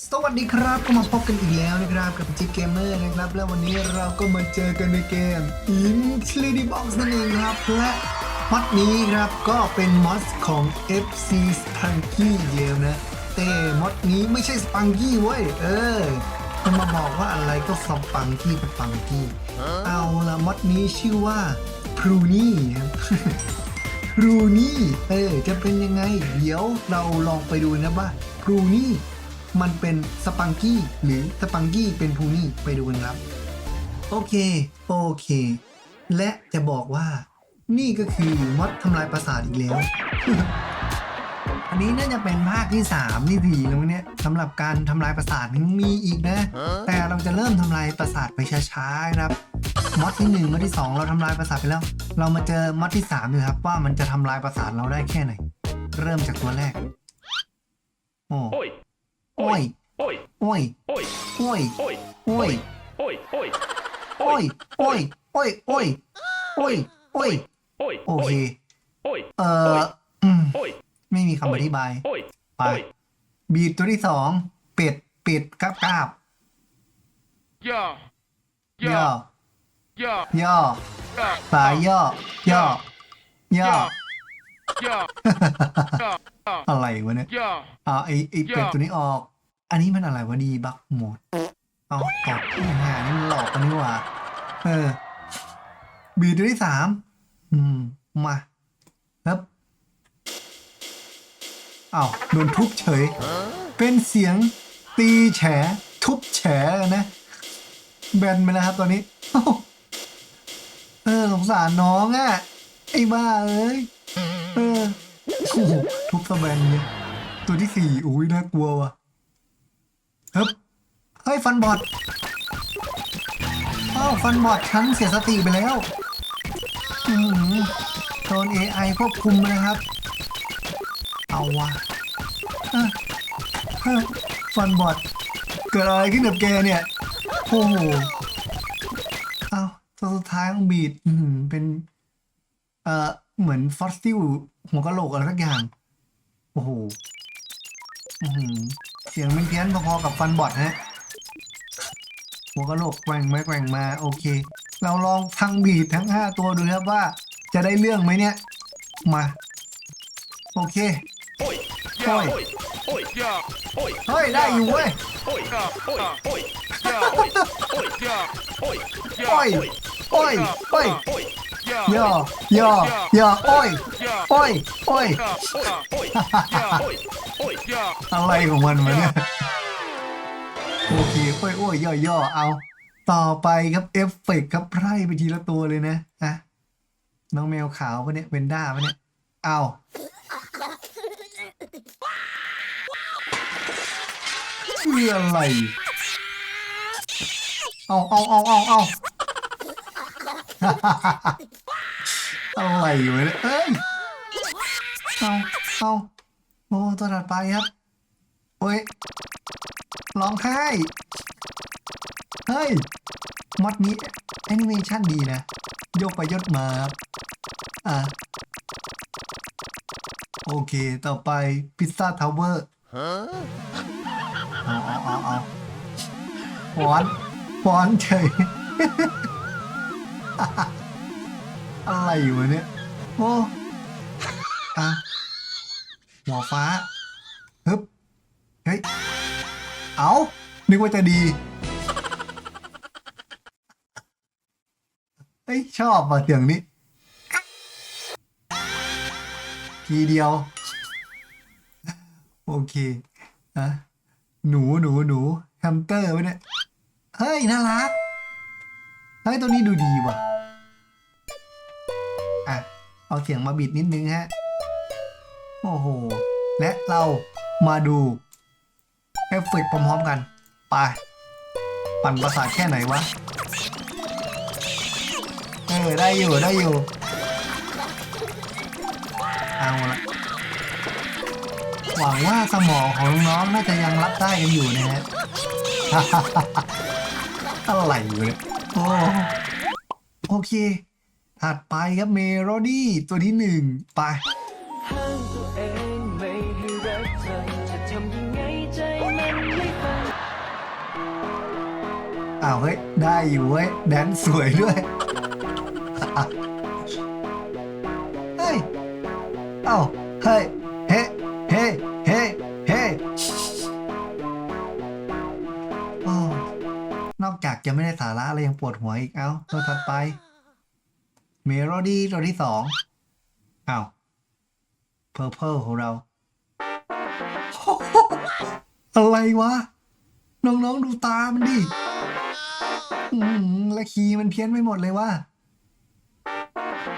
สวัสดีครับก็มาพบกันอีกแล้วนะครับกับจิ๊บเกมเมอร์นะครับ และวันนี้เราก็มาเจอกันในเกม Infinity Box นั่นเองครับ และมอดนี้ครับก็เป็นมอดของ FC Spunky เดียวนะ แต่มอดนี้ไม่ใช่ Spunky เว้ย เออจะมาบอกว่าอะไรก็สปังกี้สปังกี้เอาละมอดนี้ชื่อว่า Pruny ครับพรูนี่เออจะเป็นยังไง เดี๋ยวเราลองไปดูนะว่าพรูนี่ มันเป็นสปังกี้หรือสปังกี้เป็นพูนี่ไปดูกันครับ โอเค โอเค และจะบอกว่า นี่ก็คือมดทำลายประสาทอีกแล้ว อันนี้น่าจะเป็นภาคที่3ที่สี่แล้วเนี่ยสำหรับการทำลายประสาทมีอีกนะ แต่เราจะเริ่มทำลายประสาทไปช้าๆครับมอดที่1มอดที่ 2 เราทำลายประสาทไปแล้ว เรามาเจอมอดที่3ดูครับว่ามันจะทำลายประสาทเราได้แค่ไหน เริ่มจากตัวแรก โอ้ โอ้ยโอ้ยโอ้ยโอ้ยโอ้ยโอ้ยโอ้ยโอ้ยโอ้ยโอ้ยโอ้ยโอ้ยโอ้ยโอ้ยโอ้ยโอเคเอ่อไม่มีคำอธิบายไปบีตัวที่สองเป็ดเป็ดกราบกราบย่อย่อย่อย่อสายย่อย่อย่อ อะไรวะเนี่ยやอ่าไอไอเป็ดตัวนี้ออก อันนี้มันอะไรวะดีบักหมดเอาตอบที่หานี่มันหลอกกันนี่หว่าเออ บีตัวที่สามอืมมาครับเอาวโดนทุบเฉย เป็นเสียงตีแฉ ทุบแฉนะ แบนไปแล้วครับตอนนี้เอ้าเออสงสารน้องอะ่ะ ไอ้บ้าเอ้ย เออโอ้โหทุบสแบนเลยตัวที่สี่อุ้ยน่ากลัวว่ะเฮ้ยเฮ้ยฟันบอดอ้าวฟันบอดฉันเสียสติไปแล้วอือหือโดน AI ควบคุมนะครับ เอาวะฟันบอดเกิดอะไรขึ้นกับแกเนี่ยโอ้โหเอาตัวสุดท้ายต้องบีดเป็น เอ่อ เหมือนฟอสซิลหัวกะโหลกอะไรสักอย่าง โอ้โหเสียงมันเพี้ยนพอๆกับฟันบอดฮะ หัวกะโหลกแกว่งไปแกว่งมาโอเค เราลองทั้งบีททั้งห้าตัวดูครับว่า จะได้เรื่องไหมเนี่ย มา โอเคโอ้ยโอ้ยโอ้ยเฮ้ยได้อยู่เว้ยโอ้ยโอ้ยโอ้ยโอ้ยโอ้ยโอ้ยโอ้ย ย่อย่อย่อโอ้ยโอ้ยโอ้ยอะไรของมันวะเนี่ยโอเคโอ้ยโอ้ยย่อย่อเอาต่อไปครับเอฟเฟกครับไร่ไปทีละตัวเลยนะอะน้องแมวขาวปะเนี่ยเวนด้าปะเนี่ยเอาเพื่ออะไรเอาเอาเอาเอาเอา อะไรวะเนี่ยเอ้ยเอาเอาโอ้ตัวถัดไปครับโอ้ยร้องไห้เฮ้ยมอดนี้แอนิเมชันดีนะ โยกไปยดมาครับอะโอเค ต่อไปพิซซ่าทาวเวอร์เอาเอาเอาเอาฟอนต์ฟอนต์เฉย อะไรอยู่วะเนี่ยโอ้อะหัวฟ้าฮึบเฮ้ย เอานึกว่าจะดีเฮ้ยชอบอะเสียงนี้ ทีเดียว โอเคอะหนูหนูหนูแฮมสเตอร์ไว้เนี่ย เฮ้ย น่ารัก เฮ้ย ตัวนี้ดูดีว่ะ เอาเสียงมาบิดนิดนึงฮะ โอ้โห และเรามาดูเอฟเฟกต์พร้อมๆกัน ไป ปั่นประสาทแค่ไหนวะ เออ ได้อยู่ได้อยู่ เอาละหวังว่าสมองของน้องน่าจะยังรับได้กันอยู่นะฮะอะไรอยู่เนี่ยโอ้โอเค ถัดไปครับเมโลดี้ตัวที่หนึ่งไปห้ามตัวเองไม่ให้รักเธอจะทำยังไงใจมันไม่ไปาวเฮ้ย ได้อยู่เว้ย แดนสวยด้วย เฮ้ยเอ้าเฮ้ย เฮ้ เฮ้ เฮ้ เฮ้นอกจากจะไม่ได้สาระแล้วยังปวดหัวอีกเอ้าตัวถัดไป เมโลดี้ตัวที่สองอ้าวเพอร์เพลของเรา อะไรวะ น้องๆดูตามันดิและคีย์มันเพี้ยนไปหมดเลยว่า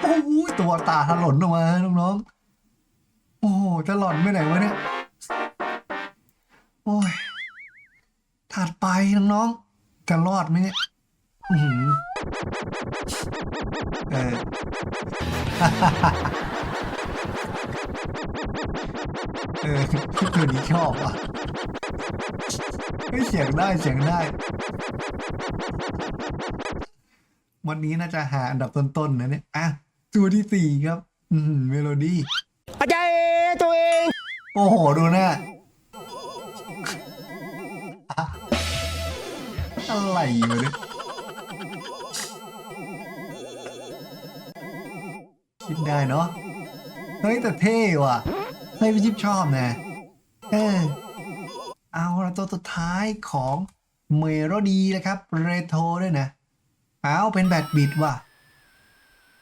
โอ้โหตัวตาถลนออกมาน้องๆ โอ้โหจะหล่อนไปไหนวะเนี่ย โอ้ย ถัดไปน้องๆ จะรอดไหมเนี่ย อื เออเออตัวนี้ชอบอะไม่เสียงได้เสียงได้ วันนี้น่าจะหาอันดับต้นๆนะเนี่ย อะ ตัวที่สี่ครับ อืมเมโลดี้อาจารย์ตัวเอง โอ้โห ดูหน้าอะอะไรวะเนี่ย คิดได้เนาะเฮ้ยแต่เท่ว่ะเฮ้ยพี่จิ๊บชอบนะเออเอาละตัวสุดท้ายของเมโลดีนะครับเรโทรด้วยนะเอาเป็น8บิตว่ะ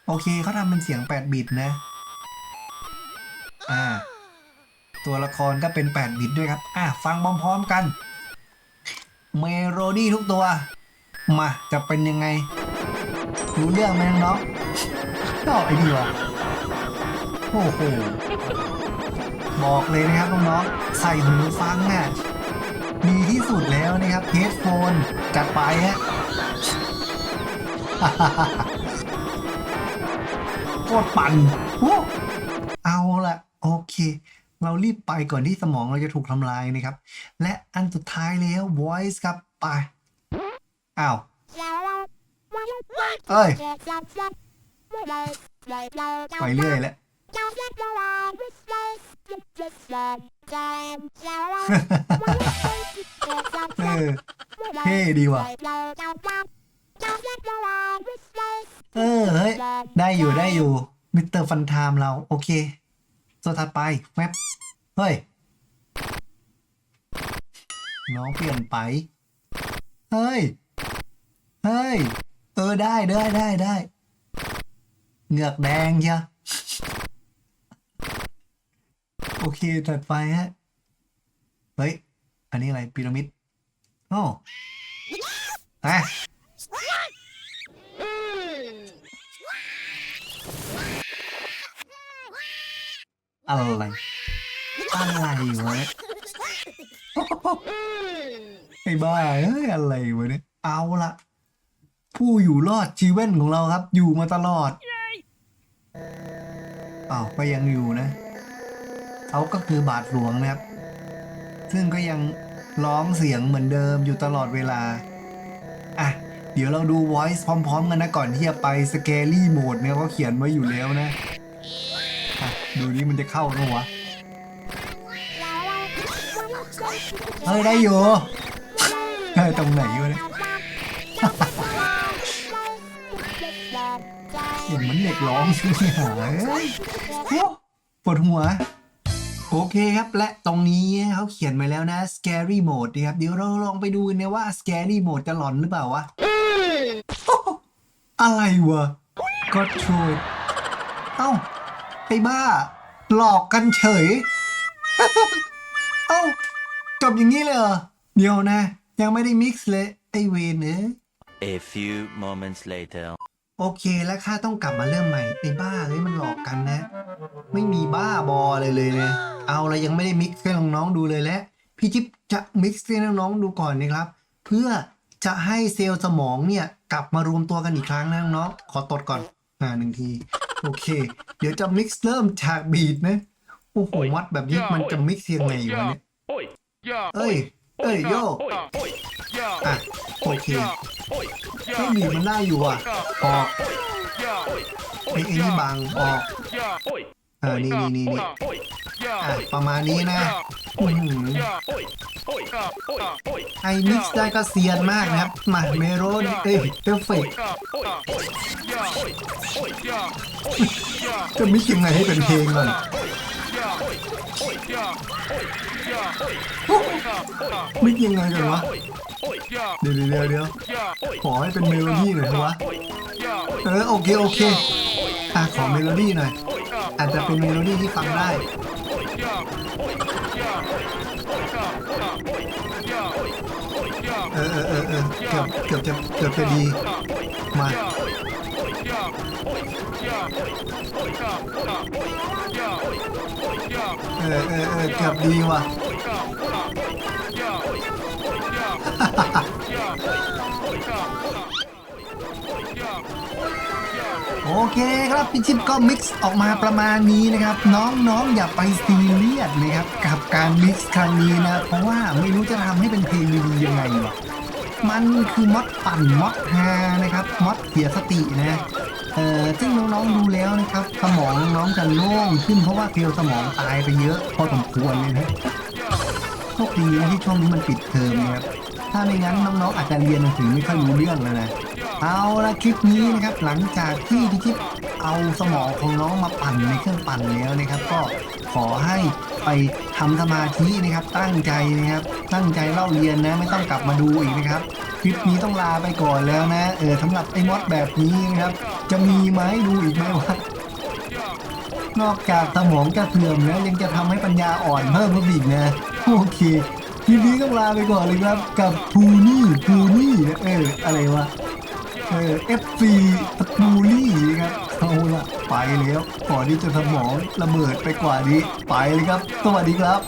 โอเคเขาทำเป็นเสียง8บิตนะ อ่า ตัวละครก็เป็น8บิตด้วยครับ อะฟังพร้อมๆกัน เมโลดี้ทุกตัว มาจะเป็นยังไง รู้เรื่องไหมน้องๆ ชอบไอ้นี่วะโอ้โหบอกเลยนะครับน้องๆใส่หูฟังอะดีที่สุดแล้วนะครับเฮดโฟนจัดไปฮะโคตรปั่นโอ้เอาละโอเค เรารีบไปก่อนที่สมองเราจะถูกทำลายนะครับ และอันสุดท้ายแล้ว voice ครับ ไปอ้าวเอ้ย ไปเรื่อยแล้วเออเท่ดีว่ะเออเฮ้ยได้อยู่ได้อยู่มิสเตอร์ฟันไทม์เรา โอเคตัวถัดไปแวบเฮ้ย น้องเปลี่ยนไป เฮ้ย เฮ้ย เออได้ได้ได้ได้ เหงือกแดงเชียโอเคถัดไปฮะ เฮ้ย อันนี้อะไรพีระมิดโอ้อะอะไร อะไรวะเนี่ยไอ้บ้าเอ้ยอะไรวะเนี่ย เอาละผู้อยู่รอดชีเว่นของเราครับ อยู่มาตลอด อ้าวก็ยังอยู่นะเขาก็คือบาทหลวงนะครับ ซึ่งก็ยังร้องเสียงเหมือนเดิมอยู่ตลอดเวลา อะ เดี๋ยวเราดู voice พร้อม ๆ กันนะก่อนที่จะไป scary mode เนี่ยเขาเขียนไว้อยู่แล้วนะอะดูนี่มันจะเข้าไหมวะเฮ้ยได้อยู่เฮ้ตรงไหนวะเนี่ย เสียงเหมือนเด็กร้องเอ้ยโอ้ปวดหัว โอเคครับ และตรงนี้เขาเขียนไว้แล้วนะ scary mode นะครับ เดี๋ยวเราลองไปดูกันนะว่า scary mode จะหลอนหรือเปล่าวะ อะไรวะก็ช่วยเอ้าไอ้บ้า หลอกกันเฉย เอ้าจบอย่างนี้เลยเหรอ เดี๋ยวนะ ยังไม่ได้มิกซ์เลย ไอเวนเอ้ย A few moments later. โอเคแล้วข้าต้องกลับมาเริ่มใหม่ไอ้บ้าเฮ้ยมันหลอกกันนะ ไม่มีบ้าบออะไรเลยเนี่ยเอาละยังไม่ได้มิกซ์ให้น้องๆดูเลยและ พี่จิ๊บจะมิกซ์ให้น้องๆดูก่อนนะครับ เพื่อจะให้เซลล์สมองเนี่ยกลับมารวมตัวกันอีกครั้งนะน้องๆขอตดก่อนอ่าหนึ่งที โอเค เดี๋ยวจะมิกซ์เริ่มจากบีทนะโอ้โหวัดแบบนี้มันจะมิกซ์ยังไงวะเนี่ย Oi, yeah, เอ้ยเอ้ยโย อะโอเค yeah, oi, เฮ้ย yeah, บีมันได้อยู่อะออกไอ้ไอ้นี่บังออกอ่านี่นี่นี่นี่อะประมาณนี้นะอื้อหือ yeah, oi, oi, ไอมิกซ์ได้ก็เซียนมากนะครับมาเมโรดเอ้ยเอฟเฟกจะมิกซ์ยังไงให้เป็นเพลงก่อนมิกซ์ยังไงกันวะ เดี๋ยวเดี๋ยวเดี๋ยวขอให้เป็นเมโลดี้หน่อยเถอะวะ เออโอเคโอเคอะขอเมโลดี้หน่อย อาจจะเป็นเมโลดี้ที่ฟังได้เออเออเออเออเกือบเกือบจะเกือบจะดี มาเออเออเออเกือบดีว่ะ โอเคครับพี่ชิปก็มิกซ์ออกมาประมาณนี้นะครับ น้องๆอย่าไปซีเรียสนะครับกับการมิกซ์ครั้งนี้นะ เพราะว่าไม่รู้จะทำให้เป็นเพลงดียังไงวะมันคือมอดปั่นมอดฮานะครับมอดเสียสตินะเออซึ่งน้องๆดูแล้วนะครับ สมองน้องจะโล่งขึ้นเพราะว่าเกลียวสมองตายไปเยอะพอสมควรเลยนะโชคดีนะที่ช่วงนี้มันปิดเทอมนะครับ ถ้าไม่งั้นน้องๆอาจจะเรียนหนังสือไม่ค่อยรู้เรื่องแล้วนะ เอาละคลิปนี้นะครับหลังจากที่พี่ทิพย์เอาสมองของน้องมาปั่นในเครื่องปั่นแล้วนะครับ ก็ขอให้ไปทำสมาธินะครับ ตั้งใจนะครับ ตั้งใจเล่าเรียนนะไม่ต้องกลับมาดูอีกนะครับคลิปนี้ต้องลาไปก่อนแล้วนะ เออสำหรับไอ้มอดแบบนี้นะครับ จะมีไหมดูอีกไหมวะนอกจากสมองจะเสื่อมแล้วยังจะทำให้ปัญญาอ่อนเพิ่มขึ้นอีกนะ โอเค คลิปนี้ต้องลาไปก่อนเลยครับ กับพูนี่พูนี่นะเอออะไรวะเออ FC พูนี่ครับเอาละไปแล้วก่อนที่จะสมองระเบิดไปกว่านี้ ไปเลยครับ สวัสดีครับ